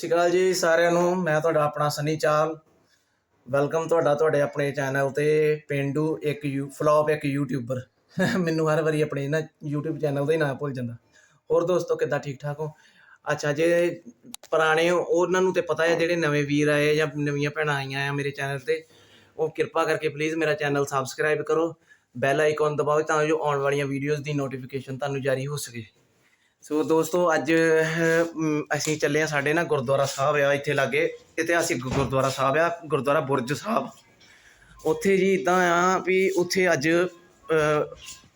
ਸ਼੍ਰੀ ਅਕਾਲ ਜੀ ਸਾਰਿਆਂ ਨੂੰ। ਮੈਂ ਤੁਹਾਡਾ ਆਪਣਾ ਸਨੀ ਚਾਲ। ਵੈਲਕਮ ਤੁਹਾਡਾ ਤੁਹਾਡੇ ਆਪਣੇ ਚੈਨਲ ਤੇ ਪਿੰਡੂ ਇੱਕ ਯੂ ਫਲॉप ਇੱਕ ਯੂਟਿਊਬਰ ਮੈਨੂੰ ਹਰ ਵਾਰੀ ਆਪਣੇ ਨਾ YouTube ਚੈਨਲ ਦਾ ਹੀ ਨਾਮ ਭੁੱਲ ਜਾਂਦਾ। ਹੋਰ ਦੋਸਤੋ, ਕਿੱਦਾਂ ਠੀਕ ਠਾਕ ਹੋ? ਅੱਛਾ, ਜੇ ਪੁਰਾਣੇ ਹੋ, ਉਹਨਾਂ ਨੂੰ ਤੇ ਪਤਾ ਹੈ ਜਿਹੜੇ ਨਵੇਂ ਵੀਰ ਆਏ ਜਾਂ ਨਵੀਆਂ ਭੈਣਾਂ ਆਈਆਂ ਆ ਮੇਰੇ ਚੈਨਲ ਤੇ। ਉਹ ਕਿਰਪਾ ਕਰਕੇ ਪਲੀਜ਼ ਮੇਰਾ ਚੈਨਲ ਸਬਸਕ੍ਰਾਈਬ ਕਰੋ। ਬੈਲ ਆਈਕਨ ਦਬਾਓ ਤਾਂ ਜੋ ਆਉਣ ਵਾਲੀਆਂ ਵੀਡੀਓਜ਼ ਦੀ ਨੋਟੀਫਿਕੇਸ਼ਨ ਤੁਹਾਨੂੰ ਜਾਰੀ ਹੋ ਸਕੇ। ਸੋ ਦੋਸਤੋ, ਅੱਜ ਅਸੀਂ ਚੱਲੇ ਆ ਸਾਡੇ ਨਾ ਗੁਰਦੁਆਰਾ ਸਾਹਿਬ ਆ ਇੱਥੇ ਲਾਗੇ। ਇਤਿਹਾਸਿਕ ਗੁਰਦੁਆਰਾ ਸਾਹਿਬ ਆ, ਗੁਰਦੁਆਰਾ ਬੁਰਜ ਸਾਹਿਬ। ਉੱਥੇ ਜੀ ਇਦਾਂ ਆ ਵੀ ਉੱਥੇ ਅੱਜ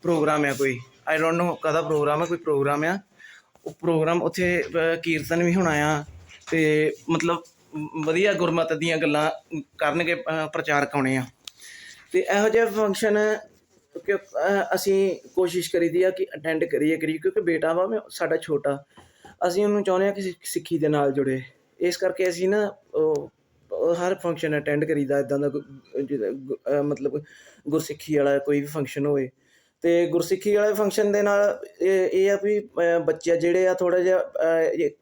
ਪ੍ਰੋਗਰਾਮ ਆ ਕੋਈ। ਆਈ ਡੋਨਟ ਨੋ ਕਦਾ ਪ੍ਰੋਗਰਾਮ ਆ, ਕੋਈ ਪ੍ਰੋਗਰਾਮ ਆ। ਉਹ ਪ੍ਰੋਗਰਾਮ ਉੱਥੇ ਕੀਰਤਨ ਵੀ ਹੋਣਾ ਆ ਤੇ ਮਤਲਬ ਵਧੀਆ ਗੁਰਮਤ ਦੀਆਂ ਗੱਲਾਂ ਕਰਨਗੇ ਪ੍ਰਚਾਰਕ ਆਉਣੇ ਆ। ਤੇ ਇਹੋ ਜਿਹੇ ਫੰਕਸ਼ਨ ਕਿ ਅਸੀਂ ਕੋਸ਼ਿਸ਼ ਕਰੀਦੀ ਆ ਕਿ ਅਟੈਂਡ ਕਰੀਏ ਕਰੀਏ, ਕਿਉਂਕਿ ਬੇਟਾ ਵਾ, ਮੈਂ ਸਾਡਾ ਛੋਟਾ। ਅਸੀਂ ਉਹਨੂੰ ਚਾਹੁੰਦੇ ਆ ਕਿ ਸਿ- ਸਿੱਖੀ ਦੇ ਨਾਲ ਜੁੜੇ। ਇਸ ਕਰਕੇ ਅਸੀਂ ਨਾ, ਉਹ ਹਰ ਫੰਕਸ਼ਨ ਅਟੈਂਡ ਕਰੀਦਾ ਇਦਾਂ ਦਾ ਮਤਲਬ ਗੁਰਸਿੱਖੀ ਵਾਲਾ ਕੋਈ ਵੀ ਫੰਕਸ਼ਨ ਹੋਵੇ। ਤੇ ਗੁਰਸਿੱਖੀ ਵਾਲੇ ਫੰਕਸ਼ਨ ਦੇ ਨਾਲ ਇਹ ਇਹ ਆ ਵੀ ਬੱਚੇ ਜਿਹੜੇ ਆ ਥੋੜਾ ਜਿਹਾ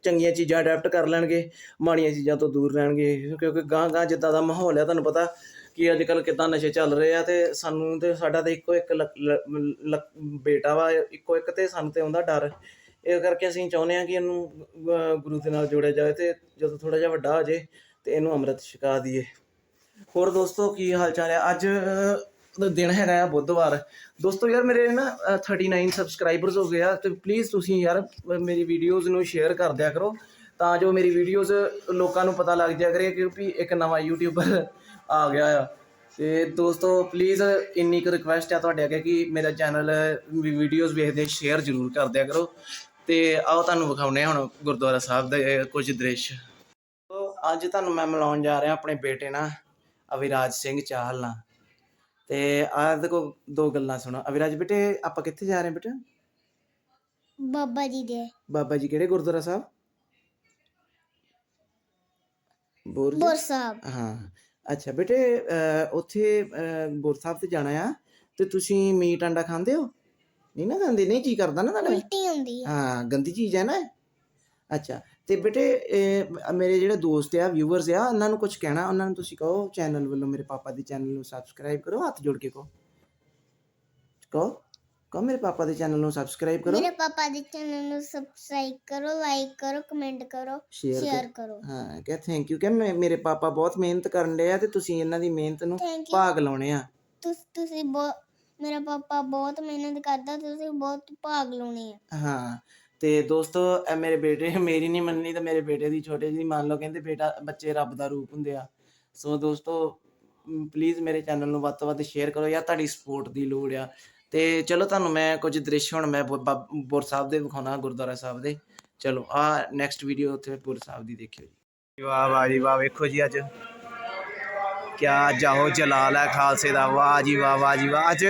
ਚੰਗੀਆਂ ਚੀਜ਼ਾਂ ਅਡਾਪਟ ਕਰ ਲੈਣਗੇ, ਮਾੜੀਆਂ ਚੀਜ਼ਾਂ ਤੋਂ ਦੂਰ ਰਹਿਣਗੇ। ਕਿਉਂਕਿ ਗਾਂ ਗਾਂ ਜਿੱਦਾਂ ਦਾ ਮਾਹੌਲ ਹੈ ਤੁਹਾਨੂੰ ਪਤਾ ਕਿ ਅੱਜ ਕੱਲ ਕਿਦਾਂ ਨਸ਼ੇ ਚੱਲ ਰਹੇ ਆ ਤੇ ਸਾਨੂੰ ਤੇ ਸਾਡਾ ਤੇ ਇੱਕੋ ਇੱਕ ਲ- ਲ- ਬੇਟਾ ਵਾ ਇੱਕੋ ਇੱਕ ਤੇ ਸਾਨੂੰ ਤੇ ਆਉਂਦਾ ਡਰ। ਇਹ ਕਰਕੇ ਅਸੀਂ ਚਾਹੁੰਦੇ ਆ ਕਿ ਇਹਨੂੰ ਗੁਰੂ ਦੇ ਨਾਲ ਜੋੜਿਆ ਜਾਵੇ ਤੇ ਜਦੋਂ ਥੋੜਾ ਜਿਹਾ ਵੱਡਾ ਹੋ ਜੇ ਤੇ ਇਹਨੂੰ ਅੰਮ੍ਰਿਤ ਛਕਾ ਦਈਏ। ਹੋਰ ਦੋਸਤੋ ਕੀ ਹਾਲ ਚਾਲ ਹੈ? ਅੱਜ ਦਿਨ ਹੈਗਾ ਆ ਬੁੱਧਵਾਰ। ਦੋਸਤੋ ਯਾਰ ਮੇਰੇ ਨਾ ਅਹ, 39 ਸਬਸਕ੍ਰਾਈਬਰਸ ਹੋ ਗਏ ਆ ਤੇ ਪਲੀਜ਼ ਤੁਸੀਂ ਯਾਰ ਮੇਰੀ ਵੀਡੀਓਜ਼ ਨੂੰ ਸ਼ੇਅਰ ਕਰ ਦਿਆ ਕਰੋ। ਤਾਂ ਜੋ ਮੇਰੀ ਵੀਡੀਓਜ਼ ਲੋਕਾਂ ਨੂੰ ਪਤਾ ਲੱਗ ਜਾਇਆ ਕਰੇ ਕਿਉਂਕਿ ਇੱਕ ਨਵਾਂ ਯੂਟਿਊਬਰ ਆ ਗਿਆ ਆ। ਤੇ ਦੋਸਤੋ ਪਲੀਜ਼ ਇੰਨੀ ਕੁ ਰਿਕੁਐਸਟ ਆ ਤੁਹਾਡੇ ਅੱਗੇ ਕਿ ਮੇਰਾ ਚੈਨਲ ਵੀਡੀਓਜ਼ ਵੇਖਦੇ ਸ਼ੇਅਰ ਜ਼ਰੂਰ ਕਰ ਦਿਆ ਕਰੋ। ਤੇ ਆਓ ਤੁਹਾਨੂੰ ਵਿਖਾਉਨੇ ਹੁਣ ਗੁਰਦੁਆਰਾ ਸਾਹਿਬ ਦੇ ਕੁਝ ਦ੍ਰਿਸ਼। ਅੱਜ ਤੁਹਾਨੂੰ ਮੈਂ ਮਿਲਾਉਣ ਜਾ ਰਿਹਾ ਆਪਣੇ ਬੇਟੇ ਨਾਲ ਅਵਿਰਾਜ ਸਿੰਘ ਚਾਹਲ ਨਾਲ। ਤੇ ਆਹ ਦੇਖੋ ਦੋ ਗੱਲਾਂ ਸੁਣੋ। ਅਵਿਰਾਜ ਬੇਟੇ ਆਪਾਂ ਕਿੱਥੇ ਜਾ ਰਹੇ ਹਾਂ ਬੇਟੇ? ਬਾਬਾ ਜੀ ਦੇ। ਬਾਬਾ ਜੀ ਕਿਹੜੇ ਗੁਰਦੁਆਰਾ ਸਾਹਿਬ? ਬੋਰ ਸਾਹਿਬ। ਹਾਂ। ਅੱਛਾ ਬੇਟੇ ਉੱਥੇ ਅਹ, ਗੁਰ ਸਾਹਿਬ ਤੇ ਜਾਣਾ ਆ ਤੇ ਤੁਸੀਂ ਮੀਟ ਅੰਡਾ ਖਾਂਦੇ ਹੋ? ਨਹੀਂ ਨਾ ਖਾਂਦੇ ਨਹੀਂ ਜੀ ਕਰਦਾ ਨਾ ਤੁਹਾਡਾ? ਉਲਟੀ ਹੁੰਦੀ ਹੈ ਹਾਂ ਗੰਦੀ ਚੀਜ਼ ਹੈ ਨਾ ਇਹ? ਅੱਛਾ ਤੇ ਬੇਟੇ ਇਹ ਮੇਰੇ ਜਿਹੜੇ ਦੋਸਤ ਆ ਵਿਊਅਰਸ ਆ ਉਹਨਾਂ ਨੂੰ ਕੁਝ ਕਹਿਣਾ ਉਹਨਾਂ ਨੂੰ ਤੁਸੀਂ ਕਹੋ ਚੈਨਲ ਵੱਲੋਂ ਮੇਰੇ ਪਾਪਾ ਦੇ ਚੈਨਲ ਨੂੰ ਸਬਸਕ੍ਰਾਈਬ ਕਰੋ ਹੱਥ ਜੋੜ ਕੇ ਕਹੋ। ਕਹੋ। ਕਹੋ ਮੇਰੇ ਪਾਪਾ ਦੇ ਚੈਨਲ ਨੂੰ ਸਬਸਕ੍ਰਾਈਬ ਕਰੋ। ਮੇਰੇ ਪਾਪਾ ਦੇ ਚੈਨਲ ਨੂੰ ਸਬਸਕ੍ਰਾਈਬ ਕਰੋ ਲਾਈਕ ਕਰੋ ਕਮੈਂਟ ਕਰੋ ਸ਼ੇਅਰ ਸ਼ੇਅਰ ਕਰੋ ਹਾਂ ਕਹ ਥੈਂਕ ਯੂ ਕਿ ਮੇਰੇ ਪਾਪਾ ਬਹੁਤ ਮਿਹਨਤ ਕਰਨ ਡਏ ਆ ਤੇ ਤੁਸੀਂ ਇਹਨਾਂ ਦੀ ਮਿਹਨਤ ਨੂੰ ਭਾਗ ਲਾਉਣੇ ਆ। ਤੁਸੀਂ ਬਹੁਤ ਮੇਰਾ ਪਾਪਾ ਬਹੁਤ ਮਿਹਨਤ ਕਰਦਾ ਤੁਸੀਂ ਬਹੁਤ ਭਾਗ ਲਾਉਣੇ ਆ। ਹਾਂ ਤੇ ਦੋਸਤੋ ਇਹ ਮੇਰੇ ਬੇਟੇ ਮੇਰੀ ਨਹੀਂ ਮੰਨਣੀ ਤਾਂ ਮੇਰੇ ਬੇਟੇ ਦੀ ਛੋਟੇ ਜੀ ਮੰਨ ਲਓ ਕਹਿੰਦੇ ਬੇਟਾ ਬੱਚੇ ਰੱਬ ਦਾ ਰੂਪ ਹੁੰਦੇ ਆ। ਸੋ ਦੋਸਤੋ ਪਲੀਜ਼ ਮੇਰੇ ਚੈਨਲ ਨੂੰ ਵੱਧ ਤੋਂ ਵੱਧ ਸ਼ੇਅਰ ਕਰੋ ਯਾ ਤੁਹਾਡੀ ਸਪੋਰਟ ਦੀ ਲੋੜ ਆ। ਤੇ ਚਲੋ ਤੁਹਾਨੂੰ ਮੈਂ ਕੁਝ ਦ੍ਰਿਸ਼ ਹੁਣ ਮੈਂ ਬੁ- ਬਾ- ਸਾਹਿਬ ਦੇ ਵਿਖਾਉਣਾ ਗੁਰਦੁਆਰਾ ਸਾਹਿਬ ਦੇ। ਚਲੋ ਆ ਨੈਕਸਟ ਵੀਡੀਓ ਉੱਥੇ ਬੁਰ ਸਾਹਿਬ ਦੀ ਦੇਖਿਓ ਜੀ। ਵਾਹ ਵਾਹ ਜੀ ਵਾਹ ਵੇਖੋ ਜੀ ਅੱਜ। ਕਿਆ ਜਾਹੋ ਜਲਾਲ ਹੈ ਖਾਲਸੇ ਦਾ ਵਾਹ ਜੀ ਵਾਹ ਵਾਹ ਜੀ ਵਾਹ। ਅੱਜ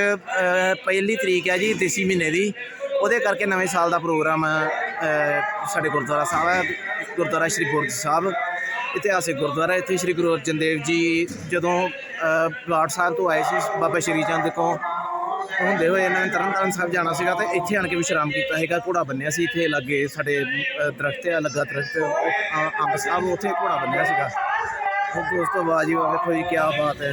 ਪਹਿਲੀ ਤਰੀਕ ਹੈ ਜੀ ਦੇਸੀ ਮਹੀਨੇ ਦੀ। ਉਹਦੇ ਕਰਕੇ ਨਵੇਂ ਸਾਲ ਦਾ ਪ੍ਰੋਗਰਾਮ ਸਾਡੇ ਗੁਰਦੁਆਰਾ ਸਾਹਿਬ ਹੈ। ਗੁਰਦੁਆਰਾ ਸ਼੍ਰੀ ਬੁਰਜ ਸਾਹਿਬ ਇਤਿਹਾਸਿਕ ਗੁਰਦੁਆਰਾ ਇੱਥੇ ਸ਼੍ਰੀ ਗੁਰੂ ਅਰਜਨ ਦੇਵ ਜੀ ਜਦੋਂ ਅਹ, ਸਾਹਿਬ ਤੋਂ ਆਏ ਸੀ ਬਾਬਾ ਸ਼੍ਰੀ ਚੰਦ ਕੋ ਹੁੰਦੇ ਹੋਏ ਇਹਨਾਂ ਨੇ ਤਰਨਤਾਰਨ ਸਾਹਿਬ ਜਾਣਾ ਸੀਗਾ ਤੇ ਇੱਥੇ ਆਣ ਕੇ ਵਿਸ਼ਰਾਮ ਕੀਤਾ ਹੈਗਾ ਘੋੜਾ ਬੰਨਿਆ ਸੀ ਇੱਥੇ ਲੱਗੇ ਸਾਡੇ ਅਹ, ਦਰਖਤ ਆ ਲੱਗਾ ਦਰਖਤ ਉਹ, ਅੰਬ ਸਾਹਿਬ ਉੱਥੇ ਘੋੜਾ ਬੰਨਿਆ ਸੀਗਾ। ਉਸ ਉਹ ਦੋਸਤੋ ਬਾਜੀ ਵੇਖੋ ਜੀ ਕੀ ਬਾਤ ਹੈ।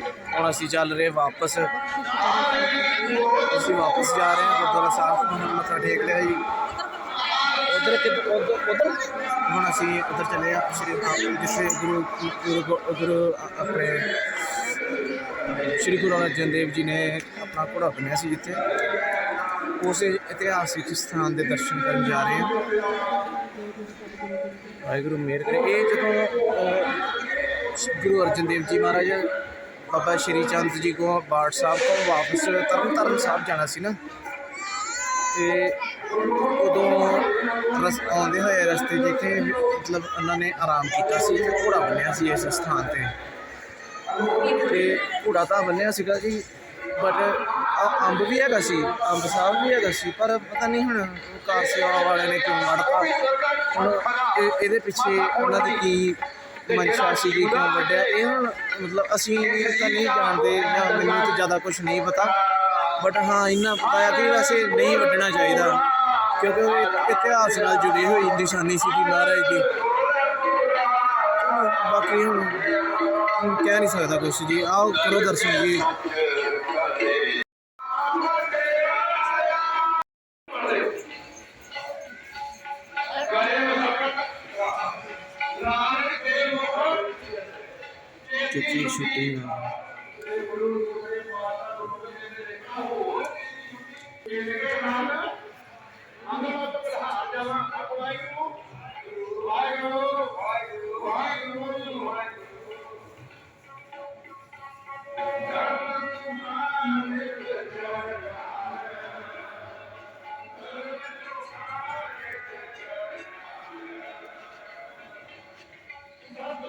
ਹੁਣ ਅਸੀਂ ਚੱਲ ਰਹੇ ਵਾਪਸ। ਅਸੀਂ ਵਾਪਸ ਜਾ ਰਹੇ ਹਾਂ ਗੁਰਦੁਆਰਾ ਸਾਹਿਬ। ਤੋਂ ਮੱਥਾ ਟੇਕ ਲਿਆ ਜੀ। ਉਧਰ ਉਧਰ ਉਧਰ? ਹੁਣ ਅਸੀਂ ਉਧਰ ਚਲੇ ਆ ਸ਼੍ਰੀ ਆਪ- ਜਿੱਥੇ ਗੁਰੂ ਗੁਰੂ ਗੁਰੂ ਆਪਣੇ ਸ਼੍ਰੀ ਗੁਰੂ ਅਰਜਨ ਦੇਵ ਜੀ ਨੇ ਆਪਣਾ ਘੋੜਾ ਬੰਨਿਆ ਸੀ ਜਿੱਥੇ। ਉਸ ਇਤਿਹਾਸਿਕ ਸਥਾਨ ਦੇ ਦਰਸ਼ਨ ਕਰਨ ਜਾ ਰਹੇ ਹਾਂ। ਵਾਹਿਗੁਰੂ ਮੇਰ ਕਰੇ। ਇਹ ਜਦੋਂ ਗੁਰੂ ਅਰਜਨ ਦੇਵ ਜੀ ਮਹਾਰਾਜ ਬਾਬਾ ਸ਼੍ਰੀ ਚੰਦ ਜੀ ਕੋ ਬਾੜ ਸਾਹਿਬ ਤੋਂ ਵਾਪਸ ਤਰਨਤਾਰਨ ਸਾਹਿਬ ਜਾਣਾ ਸੀ ਨਾ। ਤੇ ਉਦੋਂ ਰਸ, ਆਉਂਦੇ ਹੋਏ ਰਸਤੇ ਜਿੱਥੇ ਮਤਲਬ ਉਹਨਾਂ ਨੇ ਆਰਾਮ ਕੀਤਾ ਸੀ ਤੇ ਘੋੜਾ ਬੰਨਿਆ ਸੀ ਇਸ ਸਥਾਨ ਤੇ। ਤੇ ਘੋੜਾ ਤਾਂ ਬੰਨਿਆ ਸੀਗਾ ਜੀ ਬਟ ਅੰਬ ਵੀ ਹੈਗਾ ਸੀ, ਅੰਬ ਸਾਹਿਬ ਵੀ ਹੈਗਾ ਸੀ, ਪਰ ਪਤਾ ਨਹੀਂ ਹੁਣ ਕਾਰ ਸੇਵਾ ਵਾਲਿਆਂ ਨੇ ਕਿਉਂ ਵੜਤਾ। ਹੁਣ ਇਹ- ਇਹਦੇ ਪਿੱਛੇ ਉਹਨਾਂ ਦੀ ਕੀ ਮਨਸ਼ਾ ਸੀ ਕਿ ਕਿਉਂ ਵੱਡਿਆ ਇਹ ਹੁਣ ਮਤਲਬ ਅਸੀਂ ਤਾਂ ਨਹੀਂ ਜਾਣਦੇ ਜਾਂ ਮੈਨੂੰ ਤੇ ਜ਼ਿਆਦਾ ਕੁਝ ਨਹੀਂ ਪਤਾ। ਬਟ ਹਾਂ, ਇੰਨਾ ਪਤਾ ਹੈ ਕਿ ਵੈਸੇ ਨਹੀਂ ਵੱਢਣਾ ਚਾਹੀਦਾ। ਕਿਉਂਕਿ ਉਹ ਇਤਿਹਾਸ ਨਾਲ ਜੁੜੀ ਹੋਈ ਨਿਸ਼ਾਨੀ ਸੀ ਕਿ ਮਹਾਰਾਜ ਦੀ। ਬਾਕੀ ਹੁਣ ਕਹਿ ਨਹੀਂ ਸਕਦਾ ਕੁਛ ਜੀ। ਆਓ ਕਰੋ ਦਰਸ਼ਨ ਜੀ। ਕਿਉਂਕਿ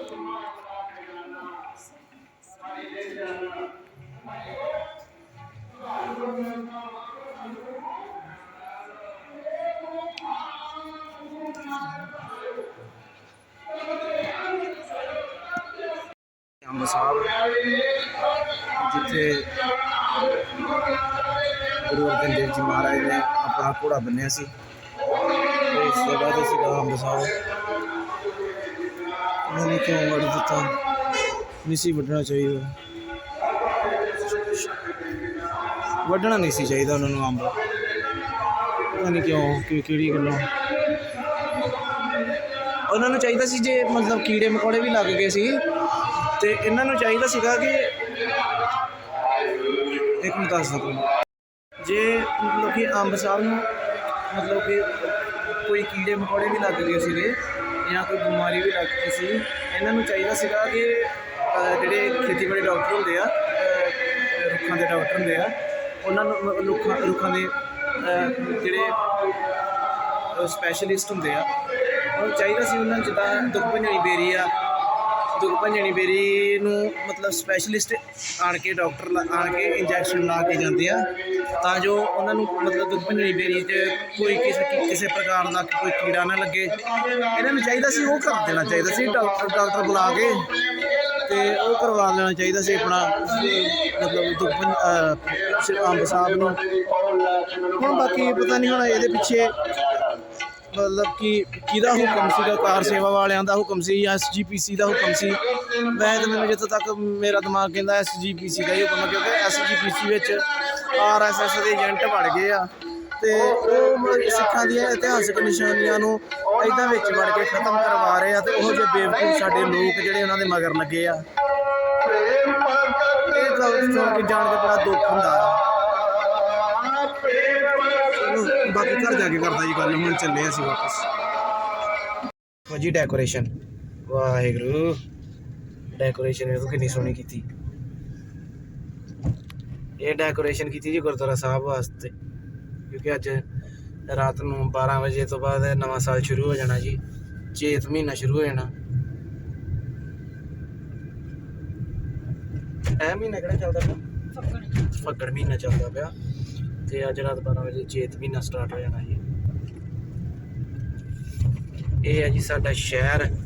ਸ਼ੂਟਿੰਗ ਅੰਬ ਸਾਹਿਬ ਜਿੱਥੇ ਗੁਰੂ ਅਰਜਨ ਦੇਵ ਜੀ ਮਹਾਰਾਜ ਨੇ ਆਪਣਾ ਘੋੜਾ ਬੰਨਿਆ ਸੀ। ਤੇ ਇਸ ਤੋਂ ਬਾਅਦ ਸੀਗਾ ਅੰਬ ਸਾਹਿਬ ਉਹਨਾਂ ਨੇ ਕਿਉਂ ਵੜ ਦਿੱਤਾ? ਨਹੀਂ ਸੀ ਵੱਢਣਾ ਚਾਹੀਦਾ। ਵੱਢਣਾ ਨਹੀਂ ਸੀ ਚਾਹੀਦਾ ਉਹਨਾਂ ਨੂੰ ਅੰਬ। ਪਤਾ ਨਹੀਂ ਕਿਉਂ, ਕਿ ਕਿਹੜੀ ਗੱਲੋਂ। ਉਹਨਾਂ ਨੂੰ ਚਾਹੀਦਾ ਸੀ ਜੇ ਮਤਲਬ ਕੀੜੇ ਮਕੌੜੇ ਵੀ ਲੱਗ ਗਏ ਸੀ, ਤੇ ਇਹਨਾਂ ਨੂੰ ਚਾਹੀਦਾ ਸੀਗਾ ਕਿ ਇੱਕ ਮਿੰਟ ਦੱਸ ਦਵਾਂ ਜੇ ਮਤਲਬ ਕਿ ਅੰਬ ਸਾਹਿਬ ਨੂੰ ਮਤਲਬ ਕਿ ਕੋਈ ਕੀੜੇ ਮਕੌੜੇ ਵੀ ਲੱਗ ਗਏ ਸੀਗੇ, ਜਾਂ ਕੋਈ ਬਿਮਾਰੀ ਵੀ ਲੱਗ ਗਈ ਸੀ, ਇਹਨਾਂ ਨੂੰ ਚਾਹੀਦਾ ਸੀਗਾ ਕਿ ਜਿਹੜੇ ਖੇਤੀਬਾੜੀ ਡਾਕਟਰ ਹੁੰਦੇ ਆ ਰੁੱਖਾਂ ਦੇ ਡਾਕਟਰ ਹੁੰਦੇ ਆ ਉਹਨਾਂ ਨੂੰ ਮ- ਰੁੱਖਾਂ ਰੁੱਖਾਂ ਦੇ ਜਿਹੜੇ ਸਪੈਸ਼ਲਿਸਟ ਹੁੰਦੇ ਆ, ਉਹ ਚਾਹੀਦਾ ਸੀ ਉਹਨਾਂ ਜਿੱਦਾਂ ਦੁੱਖ ਭੰਜਣੀ ਬੇਰੀ ਆ, ਦੁੱਖ ਭੰਜਣੀ ਬੇਰੀ ਨੂੰ ਮਤਲਬ ਸਪੈਸ਼ਲਿਸਟ ਆਣ ਕੇ ਡਾਕਟਰ ਲਾ- ਆਣ ਕੇ ਇੰਜੈਕਸ਼ਨ ਲਾ ਕੇ ਜਾਂਦੇ ਆ, ਤਾਂ ਜੋ ਉਹਨਾਂ ਨੂੰ ਮਤਲਬ ਦੁੱਖ ਭੰਜਣੀ ਬੇਰੀ 'ਚ ਕੋਈ ਕਿਸੇ ਕਿਸੇ ਪ੍ਰਕਾਰ ਦਾ ਕੋਈ ਕੀੜਾ ਨਾ ਲੱਗੇ। ਇਹਨਾਂ ਨੂੰ ਚਾਹੀਦਾ ਸੀ ਉਹ ਕਰ ਦੇਣਾ ਚਾਹੀਦਾ ਸੀ, ਡਾਕਟਰ ਡਾਕਟਰ ਬੁਲਾ ਕੇ। ਤੇ ਉਹ ਕਰਵਾ ਲੈਣਾ ਚਾਹੀਦਾ ਸੀ ਆਪਣਾ, ਮਤਲਬ ਦੁੱਖ ਅੰਬ ਸਾਹਿਬ ਨੂੰ। ਹੁਣ ਬਾਕੀ ਪਤਾ ਨਹੀਂ ਹੁਣ ਇਹਦੇ ਪਿੱਛੇ ਮਤਲਬ ਕਿ, ਕਿਹਦਾ ਹੁਕਮ ਸੀਗਾ, ਕਾਰ ਸੇਵਾ ਵਾਲਿਆਂ ਦਾ ਹੁਕਮ ਸੀ ਜਾਂ ਐਸਜੀਪੀਸੀ ਦਾ ਹੁਕਮ ਸੀ। ਵੈਸੇ ਮੈਨੂੰ ਜਿੱਥੋਂ ਤੱਕ ਮੇਰਾ ਦਿਮਾਗ ਕਹਿੰਦਾ ਐਸਜੀਪੀਸੀ ਦਾ ਹੀ ਹੁਕਮ ਹੈ ਕਿਉਂਕਿ ਐਸਜੀਪੀਸੀ ਵਿੱਚ ਆਰਐਸਐਸ ਦੇ ਏਜੰਟ ਵੜ ਗਏ ਆ। ਤੇ ਉਹ ਸਿੱਖਾਂ ਦੀਆਂ ਇਤਿਹਾਸਕ ਨਿਸ਼ਾਨੀਆਂ ਨੂੰ ਇਦਾਂ ਵਿੱਚ ਵੜ ਕੇ ਖਤਮ ਕਰਵਾ ਰਹੇ ਆ ਤੇ ਉਹ ਜਿਹੇ ਬੇਵਕੂਫ ਸਾਡੇ ਲੋਕ ਜਿਹੜੇ ਉਹਨਾਂ ਦੇ ਮਗਰ ਲੱਗੇ ਆ। ਇਹ ਗੱਲ ਸੁਣ ਕੇ ਜਾਣ ਕੇ ਬੜਾ ਦੁੱਖ ਹੁੰਦਾ ਬਾਕੀ ਘਰ ਜਾ ਕੇ ਕਰਦਾ ਜੀ ਗੱਲ, ਹੁਣ ਚੱਲੇ ਅਸੀਂ ਵਾਪਸ। ਭਾਜੀ ਡੈਕੋਰੇਸ਼ਨ ਵਾਹਿਗੁਰੂ। ਡੈਕੋਰੇਸ਼ਨ ਇਹ ਕਿੰਨੀ ਸੋਹਣੀ ਕੀਤੀ। ਇਹ ਡੈਕੋਰੇਸ਼ਨ ਕੀਤੀ ਜੀ ਗੁਰਦੁਆਰਾ ਸਾਹਿਬ ਵਾਸਤੇ। ਕਿਉਂਕਿ ਅੱਜ ਰਾਤ ਨੂੰ 12 ਵਜੇ ਤੋਂ ਬਾਅਦ ਨਵਾਂ ਸਾਲ ਸ਼ੁਰੂ ਹੋ ਜਾਣਾ ਜੀ। ਚੇਤ ਮਹੀਨਾ ਸ਼ੁਰੂ ਹੋ ਜਾਣਾ। ਇਹ ਮਹੀਨਾ ਕਿਹੜਾ ਚੱਲਦਾ ਪਿਆ? ਫੱਗੜ ਮਹੀਨਾ ਚੱਲਦਾ ਪਿਆ। ਤੇ ਅੱਜ ਰਾਤ 12 ਵਜੇ ਚੇਤ ਮਹੀਨਾ ਸਟਾਰਟ ਹੋ ਜਾਣਾ ਜੀ। ਇਹ ਹੈ ਜੀ ਸਾਡਾ ਸ਼ਹਿਰ।